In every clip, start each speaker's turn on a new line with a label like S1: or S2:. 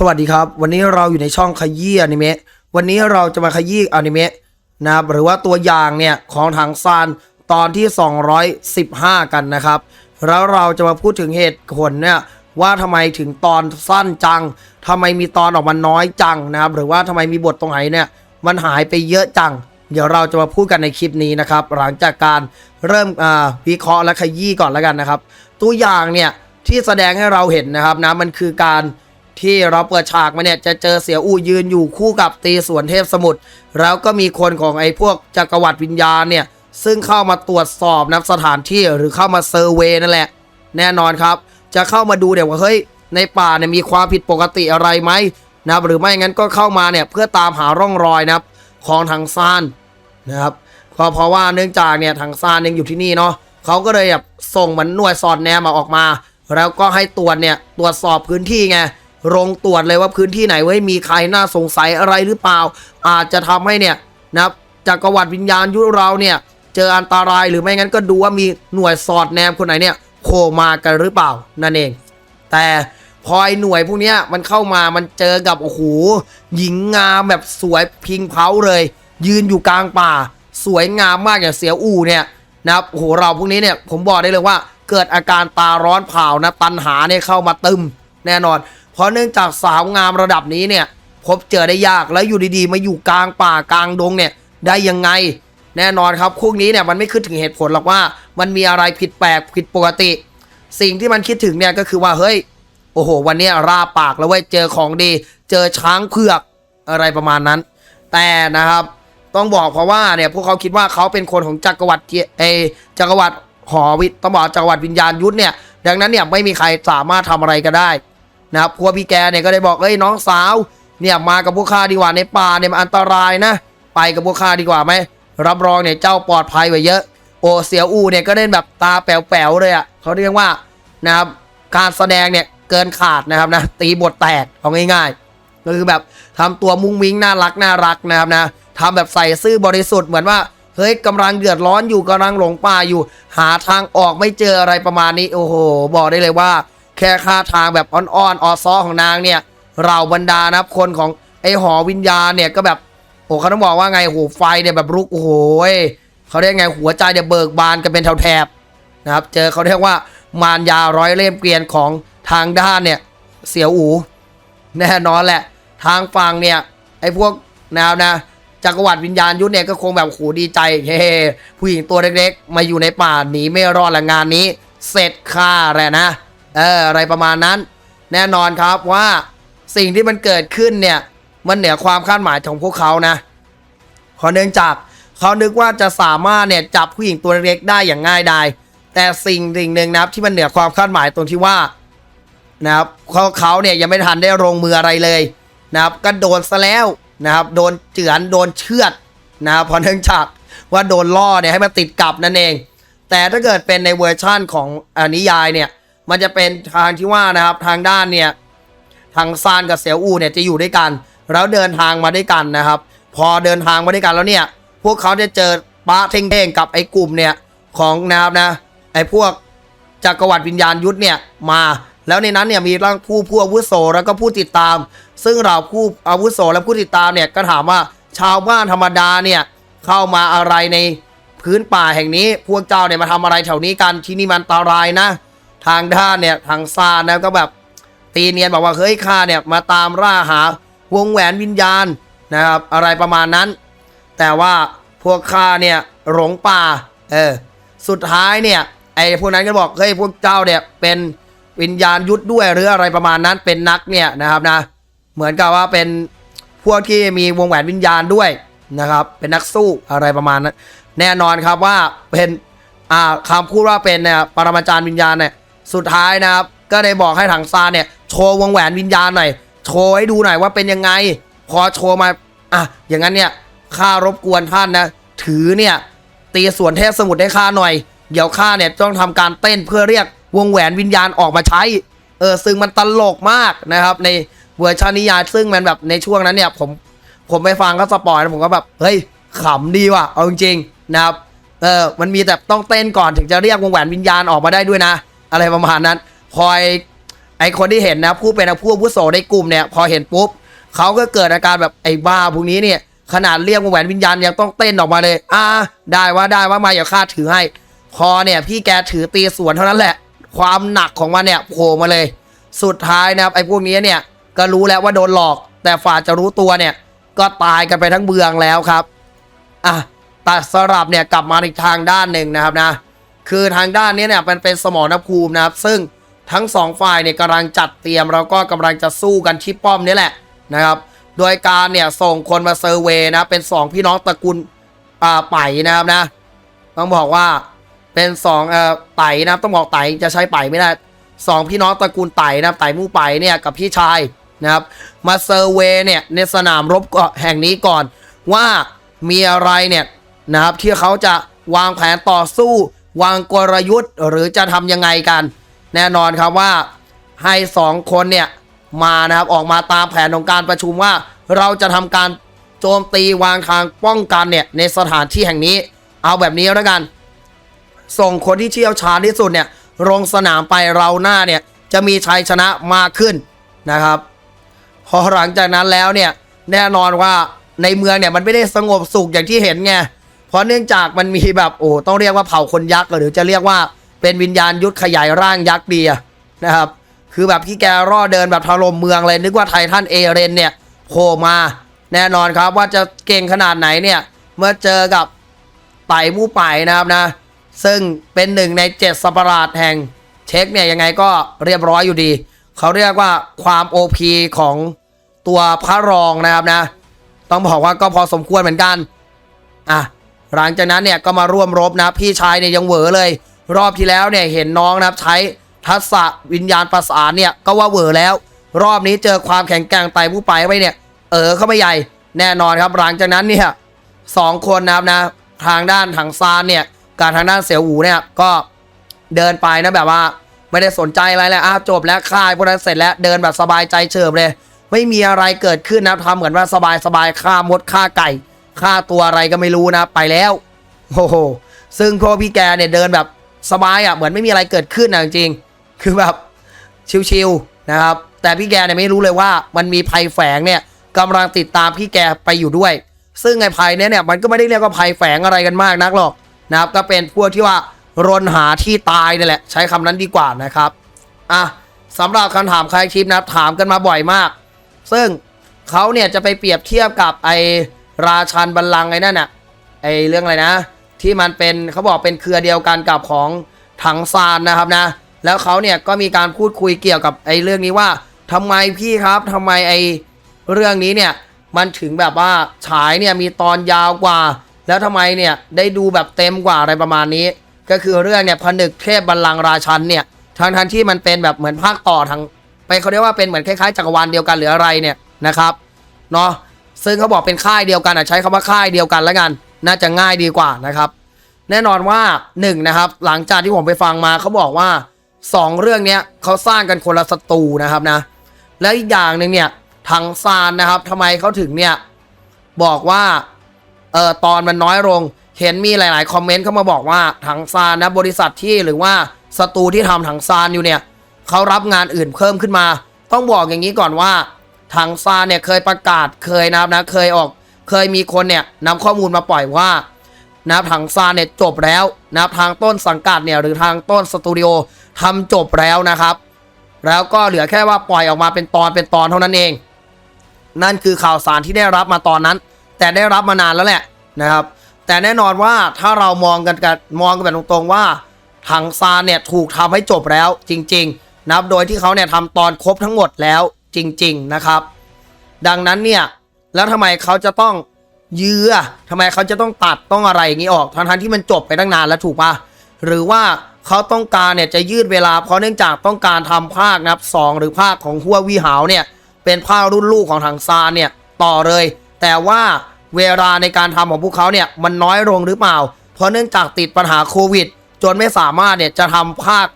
S1: สวัสดีครับ วันนี้เราอยู่ในช่องขยี้อนิเมะวันนี้เราจะมาขยี้อนิเมะนะครับหรือว่าตัวอย่างเนี่ยของถังซานตอนที่ 215 กันนะครับ แล้วเราจะมาพูดถึงเหตุผลเนี่ยว่าทำไมถึงตอนสั้นจังทำไมมีตอนออกมาน้อยจังนะครับ หรือว่าทำไมมีบทตรงไหนเนี่ยมันหายไปเยอะจัง เดี๋ยวเราจะมาพูดกันในคลิปนี้นะครับ หลังจากการเริ่มอ่าวิเคราะห์และขยี้ก่อนแล้วกันนะครับ ตัวอย่างเนี่ยที่แสดงให้เราเห็นนะครับนะมันคือการ ที่เราเปิดฉากมาเนี่ยจะเจอเสียอูยืนอยู่คู่กับตีสวนเทพสมุทรแล้วก็มีคนของไอ้พวกจักรวรรดิวิญญาณเนี่ยซึ่งเข้ามาตรวจสอบนับสถานที่หรือเข้ามาเซอร์เวนั่นแหละ แน่นอนครับ จะเข้ามาดูเดี๋ยวว่าเฮ้ยในป่าเนี่ยมีความผิดปกติอะไรไหมนะครับหรือไม่งั้นก็เข้ามาเนี่ยเพื่อตามหาร่องรอยนะครับของทางซานนะครับก็เพราะว่าเนื่องจากเนี่ยทางซานยังอยู่ที่นี่เนาะเขาก็เลยแบบส่งเหมือนหน่วยสอดแนมมาออกมา แล้วก็ให้ตรวจเนี่ยตรวจสอบพื้นที่ไง ลงตรวจเลยว่าพื้นที่ไหนเว้มีใครน่าสงสัยอะไรหรือเปล่า อาจจะทำให้เนี่ยนะครับจักรวรรดิวิญญาณยุคเราเนี่ย เจออันตรายหรือไม่งั้นก็ดูว่ามีหน่วยสอดแนมคนไหนเนี่ยโผล่มากันหรือเปล่านั่นเอง แต่พอไอ้หน่วยพวกนี้มันเข้ามามันเจอกับโอ้โหหญิงงามแบบสวยพิงเพาเลย ยืนอยู่กลางป่า สวยงามมากอย่างเสียอู่เนี่ยนะครับโอ้โหเราพวกนี้เนี่ยผมบอกได้เลยว่าเกิดอาการตาร้อนเผานะตันหาเนี่ยเข้ามาตึมแน่นอน เพราะเนื่องจากสาวงามระดับนี้เนี่ย พบเจอได้ยากแล้วอยู่ดีๆ มาอยู่กลางป่ากลางดงเนี่ยได้ยังไง แน่นอนครับพวกนี้เนี่ยมันไม่คิดถึงเหตุผลหรอกว่า มันมีอะไรผิดแปลกผิดปกติ สิ่งที่มันคิดถึงเนี่ยก็คือว่าเฮ้ยโอ้โห วันนี้ราปากแล้วเว้ยเจอของดี เจอช้างเผือกอะไรประมาณนั้น แต่นะครับต้องบอกเพราะว่าเนี่ยพวกเขาคิดว่าเขาเป็นคนของจักรวรรดิเอจักรวรรดิหอวิต้องบอกจักรวรรดิวิญญาณยุทธเนี่ยดังนั้นเนี่ยไม่มีใครสามารถทำอะไรก็ได้ นะครับพวพี่แกเนี่ยก็ได้บอกเอ้ยน้องสาวเนี่ยมากับพวกข้าดีกว่าในป่าเนี่ยมันอันตรายนะ ไปกับพวกข้าดีกว่าไหมรับรองเนี่ยเจ้าปลอดภัยกว่าเยอะ โอเสียวอูเนี่ยก็เล่นแบบตาแป๋วๆเลยอะ่ะเขาเรียกว่านะครับการแสดงเนี่ยเกินขาดนะครับนะตีบทแตกเอาง่ายๆก็คือแบบทำตัวมุ้งมิ้งน่ารักน่ารักนะครับนะทำแบบใส่ซื่อบริสุทธิ์เหมือนว่าเฮ้ยกำลังเดือดร้อนอยู่กำลังหลงป่าอยู่ หาทางออกไม่เจออะไรประมาณนี้ โอ้โห บอกได้เลยว่า แค่ค่าทางแบบอ่อนๆออซ้อของนางเนี่ย เราบรรดานะครับคนของไอหอวิญญาณเนี่ยก็แบบโอ้เขาต้องบอกว่าไงโหไฟเนี่ยแบบลุกโอ้โหยเขาเรียกไงหัวใจเนี่ยเบิกบานกันเป็นแถวๆนะครับ เจอเขาเรียกว่ามารยาร้อยเล่มเกวียนของทางด้านเนี่ยเสียวอูแน่นอนแหละ ทางฝั่งเนี่ยไอพวกแนวนะจักรวรรดิวิญญาณยุทธเนี่ยก็คงแบบโหดีใจเฮ้ผู้หญิงตัวเล็กๆ มาอยู่ในป่าหนีไม่รอดละงานนี้ เสร็จค่าแหละนะ เอออะไรประมาณนั้น แน่นอนครับว่าสิ่งที่มันเกิดขึ้นเนี่ยมันเหนือความคาดหมายของพวกเขานะเพราะเนื่องจากเขานึกว่าจะสามารถเนี่ยจับผู้หญิงตัวเล็กได้อย่างง่ายดายแต่สิ่งสิ่งหนึ่งนะครับที่มันเหนือความคาดหมายตรงที่ว่านะครับเขาเขาเนี่ยยังไม่ทันได้ลงมืออะไรเลยนะครับก็โดนซะแล้วนะครับโดนเจือนโดนเชือดนะครับเพราะเนื่องจากว่าโดนล่อเนี่ยให้มันติดกับนั่นเอง แต่ถ้าเกิดเป็นในเวอร์ชั่นของอนิยายเนี่ย มันจะเป็นทางที่ว่านะครับทางด้านเนี่ยทางซานกับเสียวอูเนี่ยจะอยู่ด้วยกัน แล้วเดินทางมาด้วยกันนะครับ พอเดินทางมาด้วยกันแล้วเนี่ย พวกเขาจะเจอป้าเท่งเท่งๆกับไอ้กลุ่มเนี่ยของนะครับนะไอ้พวกจักรวรรดิวิญญาณยุทธเนี่ยมาแล้วในนั้นเนี่ยมีร่างผู้ผู้อาวุโสแล้วก็ผู้ติดตาม ซึ่งเราผู้อาวุโสและผู้ติดตามเนี่ยก็ถามว่าชาวบ้านธรรมดาเนี่ยเข้ามาอะไรในพื้นป่าแห่งนี้ พวกเจ้าเนี่ยมาทำอะไรแถวนี้กันที่นี่มันอันตรายนะ ทางด้านเนี่ยทางซานนะก็แบบตีเนียนบอกว่าเฮ้ยข้าเนี่ยมาตามล่าหาวงแหวนวิญญาณนะครับอะไรประมาณนั้น แต่ว่าพวกข้าเนี่ยหลงป่าเออสุดท้ายเนี่ยไอ้พวกนั้นก็บอกเฮ้ยพวกเจ้าเนี่ยเป็นวิญญาณยุทธด้วยหรืออะไรประมาณนั้นเป็นนักเนี่ยนะครับนะเหมือนกับว่าเป็นพวกที่มีวงแหวนวิญญาณด้วยนะครับ เป็นนักสู้อะไรประมาณนั้น แน่นอนครับว่าเป็นอ่าคำพูดว่าเป็นเนี่ยปรมาจารย์วิญญาณเนี่ย สุดท้ายนะครับ ก็ได้บอกให้ถังซานเนี่ย โชว์วงแหวนวิญญาณหน่อย โชว์ให้ดูหน่อยว่าเป็นยังไง พอโชว์มา อะ อย่างนั้นเนี่ยข้ารบกวนท่านนะ ถือเนี่ย ตีส่วนเทพสมุทรให้ข้าหน่อย เดี๋ยวข้าเนี่ยต้องทำการเต้นเพื่อเรียกวงแหวนวิญญาณออกมาใช้ เออ ซึ่งมันตลกมากนะครับ ในเวอร์ชันนิยายซึ่งมันแบบในช่วงนั้นเนี่ยผมผมไปฟังก็สปอยแล้วผมก็แบบ เฮ้ยขำดีว่ะ เอาจริงๆนะครับ เออ มันมีแต่ต้องเต้นก่อนถึงจะเรียกวงแหวนวิญญาณออกมาได้ด้วยนะ อะไรประมาณนั้นคอยไอคนที่เห็นนะผู้เป็นผู้อาวุโสในกลุ่มเนี่ย พอเห็นปุ๊บเขาก็เกิดอาการแบบไอ้บ้าพวกนี้เนี่ย ขนาดเรียกว่าแหวนวิญญาณยังต้องเต้นออกมาเลย อ่า ได้ว่าได้ว่ามาอย่าข้าถือให้ พอเนี่ย พี่แกถือตีสวนเท่านั้นแหละ ความหนักของมันเนี่ยโผล่มาเลย สุดท้ายนะครับไอ้พวกนี้เนี่ย ก็รู้แล้วว่าโดนหลอก แต่ฝ่าจะรู้ตัวเนี่ย ก็ตายกันไปทั้งเบืองแล้วครับ อะตัดสลับเนี่ยกลับมาอีกทางด้านหนึ่งนะครับนะ คือทางด้านนี้เนี่ยมันเป็นสมรภูมินะครับ ซึ่งทั้งสองฝ่ายเนี่ยกำลังจัดเตรียมแล้วก็กำลังจะสู้กันที่ป้อมนี่แหละนะครับ โดยการเนี่ยส่งคนมาเซอร์เวย์นะเป็นสองพี่น้องตระกูลอ่าไป่นะครับนะ ต้องบอกว่าเป็นสองเอ่อไต่นะครับต้องบอกไต่จะใช้ไป่ไม่ได้สองพี่น้องตระกูลไต่นะครับไต่มู่ไป่เนี่ยกับพี่ชายนะครับ มาเซอร์เวย์เนี่ยในสนามรบแห่งนี้ก่อน ว่ามีอะไรเนี่ยนะครับที่เขาจะวางแผนต่อสู้ วางกลยุทธ์หรือจะทำยังไงกัน แน่นอนครับว่าให้สองคนเนี่ยมานะครับออกมาตามแผนของการประชุมว่า เราจะทำการโจมตีวางทางป้องกันเนี่ยในสถานที่แห่งนี้ เอาแบบนี้แล้วกัน ส่งคนที่เชี่ยวชาญที่สุดเนี่ยลงสนามไปเราหน้าเนี่ยจะมีชัยชนะมากขึ้นนะครับ พอหลังจากนั้นแล้วเนี่ยแน่นอนว่าในเมืองเนี่ยมันไม่ได้สงบสุขอย่างที่เห็นไง เพราะเนื่องจากมันมีแบบโอ้ต้องเรียกว่าเผ่าคนยักษ์หรือจะเรียกว่าเป็นวิญญาณยุทธขยายร่างยักษ์ดีอะนะครับ คือแบบพี่แกรอเดินแบบถล่มเมืองเลยนึกว่าไททันเอเรนเนี่ยโผล่มาแน่นอนครับว่าจะเก่งขนาดไหนเนี่ยเมื่อเจอกับไต่มู่ไป่นะครับนะ ซึ่งเป็นหนึ่งในเจ็ดสัปราดแห่งเช็คเนี่ยยังไงก็เรียบร้อยอยู่ดี เขาเรียกว่าความ OP ของตัวพระรองนะครับนะ ต้องบอกว่าก็พอสมควรเหมือนกัน อะ หลังจากนั้นเนี่ยก็มาร่วมรบนะพี่ชายเนี่ยยังเหวอเลย รอบที่แล้วเนี่ยเห็นน้องนะครับใช้ทักษะวิญญาณประสานเนี่ยก็ว่าเหวอแล้ว รอบนี้เจอความแข็งแกร่งไต่ผู้ไปไว้เนี่ย เออเข้าไปใหญ่แน่นอนครับหลังจากนั้นเนี่ยสองคนนะครับนะทางด้านถังซานเนี่ยกับทางด้านเสี่ยวหูเนี่ยก็เดินไปนะแบบว่า ไม่ได้สนใจอะไรเลยอ้าวจบแล้วค่ายพวกนั้นเสร็จแล้วเดินแบบสบายใจเฉิบเลย ไม่มีอะไรเกิดขึ้นนะทำเหมือนว่าสบายสบายฆ่ามดฆ่าไก่ ฆ่าตัวอะไรก็ไม่รู้นะไปแล้วโอ้โหซึ่งพวกพี่แกเนี่ยเดินแบบสบายอะเหมือนไม่มีอะไรเกิดขึ้นนะจริงคือแบบชิวๆนะครับ แต่พี่แกเนี่ยไม่รู้เลยว่ามันมีภัยแฝงเนี่ยกำลังติดตามพี่แกไปอยู่ด้วย ซึ่งไอ้ภัยเนี่ยเนี่ยมันก็ไม่ได้เรียกว่าภัยแฝงอะไรกันมากนักหรอกนะครับก็เป็นพวกที่ว่ารนหาที่ตายนี่แหละ ใช้คำนั้นดีกว่านะครับอะสำหรับคำถามใครคลิปนะถามกันมาบ่อยมาก ซึ่งเขาเนี่ยจะไปเปรียบเทียบกับไอ ราชันบัลลังก์ไอ้นั่นน่ะไอ้เรื่องอะไรนะ ที่มันเป็นเขาบอกเป็นเครือเดียวกันกับของถังซานนะครับนะ แล้วเขาเนี่ยก็มีการพูดคุยเกี่ยวกับไอ้เรื่องนี้ว่าทำไมพี่ครับทำไมไอ้เรื่องนี้เนี่ยมันถึงแบบว่าฉายเนี่ยมีตอนยาวกว่า แล้วทำไมเนี่ยได้ดูแบบเต็มกว่าอะไรประมาณนี้ ก็คือเรื่องเนี่ยผนึกเทพบัลลังก์ราชันเนี่ยทั้งทันที่มันเป็นแบบเหมือนภาคต่อทางไปเขาเรียกว่าเป็นเหมือนคล้ายๆจักรวาลเดียวกันหรืออะไรเนี่ยนะครับเนาะ ซึ่งเขาบอกเป็นค่ายเดียวกันอะใช้คำว่าค่ายเดียวกันแล้วกัน น่าจะง่ายดีกว่านะครับ แน่นอนว่าหนึ่งนะครับ หลังจากที่ผมไปฟังมาเขาบอกว่าสองเรื่องเนี้ยเขาสร้างกันคนละศัตรูนะครับนะ แล้วอีกอย่างหนึ่งเนี่ยทางซานนะครับทำไมเขาถึงเนี่ยบอกว่าเออตอนมันน้อยลง เห็นมีหลาย ๆ คอมเมนต์เข้ามาบอกว่าถังซานนะบริษัทที่หรือว่าศัตรูที่ทำถังซานอยู่เนี่ยเขารับงานอื่นเพิ่มขึ้นมา ต้องบอกอย่างนี้ก่อนว่า ทางซานเนี่ยเคยประกาศเคยนะครับนะเคยออกเคยมีคนเนี่ยนำข้อมูลมาปล่อยว่านะครับทางซานเนี่ยจบแล้วนะครับทางต้นสังกัดเนี่ยหรือทางต้นสตูดิโอทำจบแล้วนะครับ แล้วก็เหลือแค่ว่าปล่อยออกมาเป็นตอนเป็นตอนเท่านั้นเอง นั่นคือข่าวสารที่ได้รับมาตอนนั้น แต่ได้รับมานานแล้วแหละนะครับ แต่แน่นอนว่าถ้าเรามองกันกันมองกันแบบตรงๆว่าทางซานเนี่ยถูกทำให้จบแล้วจริง ๆ นะครับโดยที่เขาเนี่ยทำตอนครบทั้งหมดแล้ว จริง ๆนะครับ ดังนั้นเนี่ยแล้วทำไมเขาจะต้องเยื้อทำไมเขาจะต้องตัดต้องอะไรอย่างนี้ออกทั้งๆที่มันจบไปตั้งนานแล้วถูกปะหรือว่าเขาต้องการเนี่ยจะยืดเวลาเพราะเนื่องจากต้องการทำภาคนะครับสองหรือภาคของหัววิหาวเนี่ยเป็นภาครุ่นลูกของทางซานเนี่ยต่อเลย แต่ว่าเวลาในการทำของพวกเขาเนี่ยมันน้อยลงหรือเปล่า เพราะเนื่องจากติดปัญหาโควิด จนไม่สามารถเนี่ยจะทำภาค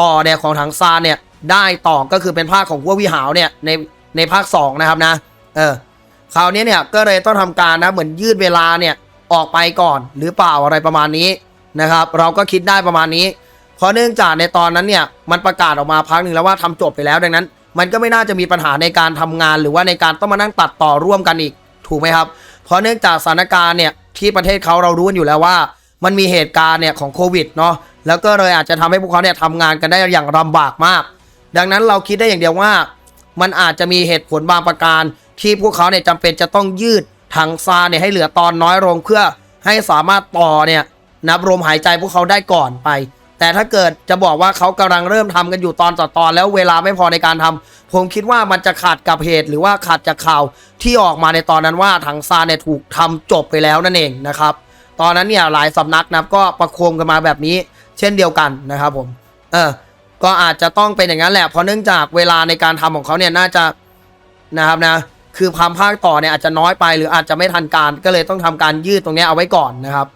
S1: ต่อเนี่ยของทางซานเนี่ย ได้ต่อก็คือเป็นภาคของหัววิหาวเนี่ยในในภาค 2 นะครับนะ เออคราวนี้เนี่ยก็เลยต้องทำการนะเหมือนยืดเวลาเนี่ยออกไปก่อนหรือเปล่าอะไรประมาณนี้นะครับ เราก็คิดได้ประมาณนี้เพราะเนื่องจากในตอนนั้นเนี่ยมันประกาศออกมาพักหนึ่งแล้วว่าทำจบไปแล้วดังนั้น มันก็ไม่น่าจะมีปัญหาในการทำงาน หรือว่าในการต้องมานั่งตัดต่อร่วมกันอีกถูกไหมครับ เพราะเนื่องจากสถานการณ์เนี่ยที่ประเทศเขาเรารู้กันอยู่แล้วว่า มันมีเหตุการณ์เนี่ยของโควิดเนาะแล้วก็เลยอาจจะทำให้พวกเขาเนี่ยทำงานกันได้อย่างลำบากมาก ดังนั้นเราคิดได้อย่างเดียวว่า มันอาจจะมีเหตุผลบางประการ ที่พวกเขาเนี่ยจำเป็นจะต้องยืดถังซาเนี่ยให้เหลือตอนน้อยลงเพื่อให้สามารถต่อเนี่ยนับลมหายใจพวกเขาได้ก่อนไป แต่ถ้าเกิดจะบอกว่าเขากำลังเริ่มทำกันอยู่ตอนต่อตอน แล้วเวลาไม่พอในการทำผมคิดว่ามันจะขาดกับเหตุหรือว่าขาดจากข่าวที่ออกมาในตอนนั้นว่าถังซาเนี่ยถูกทำจบไปแล้วนั่นเองนะครับตอนนั้นเนี่ยหลายสำนักนะก็ประโคมกันมาแบบนี้ เช่นเดียวกันนะครับผม เออ ก็อาจจะต้องเป็นอย่างนั้นแหละเพราะเนื่องจากเวลาในการทำของเขาเนี่ยน่าจะนะครับนะคือความภาคต่อเนี่ยอาจจะน้อยไปหรืออาจจะไม่ทันการก็เลยต้องทำการยืดตรงนี้เอาไว้ก่อนนะครับ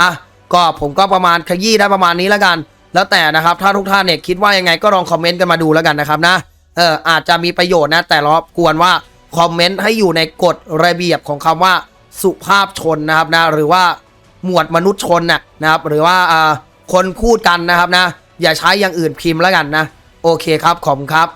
S1: อะก็ผมก็ประมาณขยี้ได้ประมาณนี้แล้วกัน แล้วแต่นะครับถ้าทุกท่านเนี่ยคิดว่ายังไงก็ลองคอมเมนต์กันมาดูแล้วกันนะครับนะเอออาจจะมีประโยชน์นะแต่รบกวนว่าคอมเมนต์ให้อยู่ในกฎระเบียบของคำว่าสุภาพชนนะครับนะหรือว่าหมวดมนุษย์ชนน่ะนะครับหรือว่าอ่าคนพูดกันนะครับนะ อย่าใช้อย่างอื่นพิมพ์แล้วกันนะ โอเคครับ ขอบคุณครับ